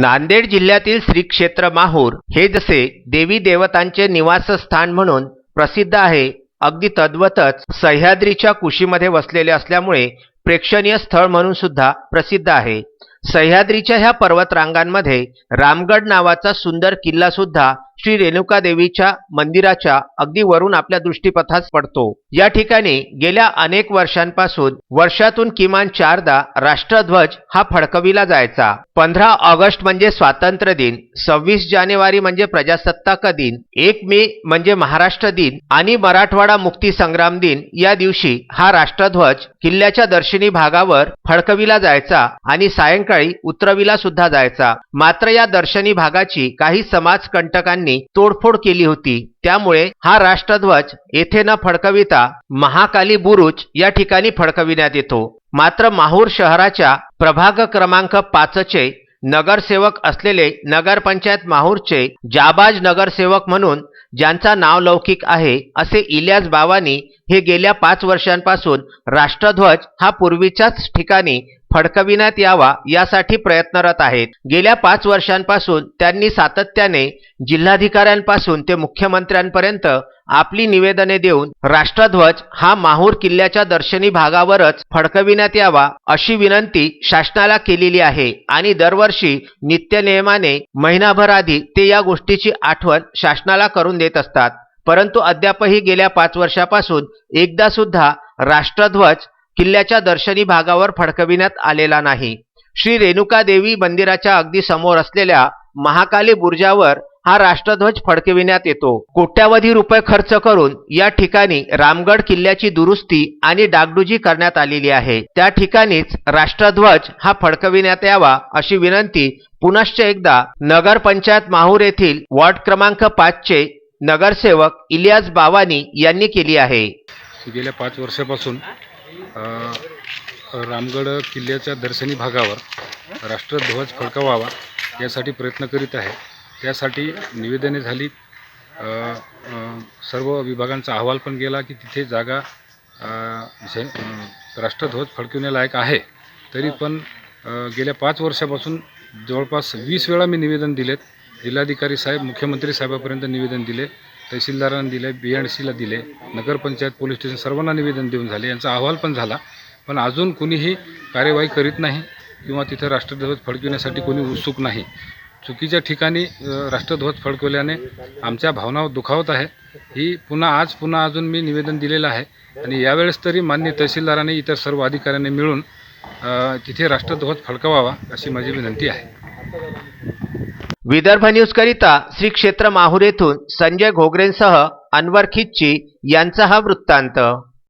नांदेड जिल्ह्यातील श्री क्षेत्र माहूर हे जसे देवी देवतांचे निवासस्थान म्हणून प्रसिद्ध आहे अगदी तद्वतच सह्याद्रीच्या कुशीमध्ये वसलेले असल्यामुळे प्रेक्षणीय स्थळ म्हणून सुद्धा प्रसिद्ध आहे. सह्याद्रीच्या ह्या पर्वतरांगांमध्ये रामगड नावाचा सुंदर किल्ला सुद्धा श्री रेणुका देवीच्या मंदिराच्या अगदी वरून आपल्या दृष्टीपथास पडतो. या ठिकाणी गेल्या अनेक वर्षांपासून वर्षातून किमान चारदा राष्ट्रध्वज हा फडकविला जायचा. पंधरा ऑगस्ट म्हणजे स्वातंत्र्य दिन सव्वीस जानेवारी म्हणजे प्रजासत्ताक दिन एक मे म्हणजे महाराष्ट्र दिन आणि मराठवाडा मुक्ती संग्राम दिन या दिवशी हा राष्ट्रध्वज किल्ल्याच्या दर्शनी भागावर फडकविला जायचा आणि सायंकाळी उतरविला सुद्धा जायचा. मात्र या दर्शनी भागाची काही समाजकंटकांनी यांनी तोडफोड केली होती. त्यामुळे हा राष्ट्रध्वज येथे न फडकविता महाकाली बुरुज या ठिकाणी फडकविण्यात येतो. मात्र माहूर शहराच्या प्रभाग क्रमांक पाचचे नगरसेवक असलेले नगरपंचायत माहूरचे जाबाज नगरसेवक म्हणून ज्यांचा नाव लौकिक आहे असे इलियास बावानी हे गेल्या पाच वर्षांपासून राष्ट्रध्वज हा पूर्वीच्याच ठिकाणी फडकविण्यात यावा यासाठी प्रयत्नरत आहेत. गेल्या पाच वर्षांपासून त्यांनी सातत्याने जिल्हाधिकाऱ्यांपासून ते मुख्यमंत्र्यांपर्यंत आपली निवेदने देऊन राष्ट्रध्वज हा माहूर किल्ल्याच्या दर्शनी भागावरच फडकविण्यात यावा अशी विनंती शासनाला केलेली आहे आणि दरवर्षी नित्यनियमाने महिनाभर आधी ते या गोष्टीची आठवण शासनाला करून देत असतात. परंतु अद्यापही गेल्या पाच वर्षापासून एकदा सुद्धा राष्ट्रध्वज किल्ल्याच्या दर्शनी भागावर फडकविण्यात आलेला नाही. श्री रेणुका देवी मंदिराच्या अगदी समोर असलेल्या महाकाली बुर्जावर हा राष्ट्रध्वज फडकविण्यात येतो. कोट्यावधी रुपये खर्च करून या ठिकाणी रामगड किल्ल्याची दुरुस्ती आणि डागडुजी करण्यात आलेली आहे. त्या ठिकाणीच राष्ट्रध्वज हा फडकविण्यात यावा अशी विनंती पुनश्च एकदा नगरपंचायत माहूर येथील वॉर्ड क्रमांक पाचचे नगरसेवक इलियास बावानी यांनी केली आहे. गेल्या पाच वर्षापासून रामगड किल्ल्याच्या दर्शनी भागावर राष्ट्रध्वज फडकवावा यासाठी प्रयत्न करीत आहे. त्यासाठी निवेदने झाली. सर्व विभागांचा अहवाल पण गेला की तिथे जागा झे- राष्ट्रध्वज फडकविण्यालायक आहे. तरी पण गेल्या पाच वर्षापासून जवळपास वीस वेळा मी निवेदन दिलेत. जिल्हाधिकारी साहेब मुख्यमंत्री साहेबापर्यंत निवेदन दिले. तहसीलदारांना दिले बी एन सीला दिले नगरपंचायत पोलीस स्टेशन सर्वांना निवेदन देऊन झाले. यांचा अहवाल पण झाला. पण अजून कुणीही कार्यवाही करीत नाही किंवा तिथं राष्ट्रध्वज फडकविण्यासाठी कोणी उत्सुक नाही. चुकीच्या ठिकाणी राष्ट्रध्वज फडकवल्याने आमच्या भावना दुखावत आहे. ही पुन्हा आज पुन्हा अजून मी निवेदन दिलेलं आहे. आणि यावेळेस तरी मान्य तहसीलदारांनी इतर सर्व अधिकाऱ्यांनी मिळून तिथे राष्ट्रध्वज फडकवावा अशी माझी विनंती आहे. विदर्भ न्यूजकरिता श्री क्षेत्र माहूर येथून संजय घोगरेंसह अनवर खिच्ची यांचा हा वृत्तांत.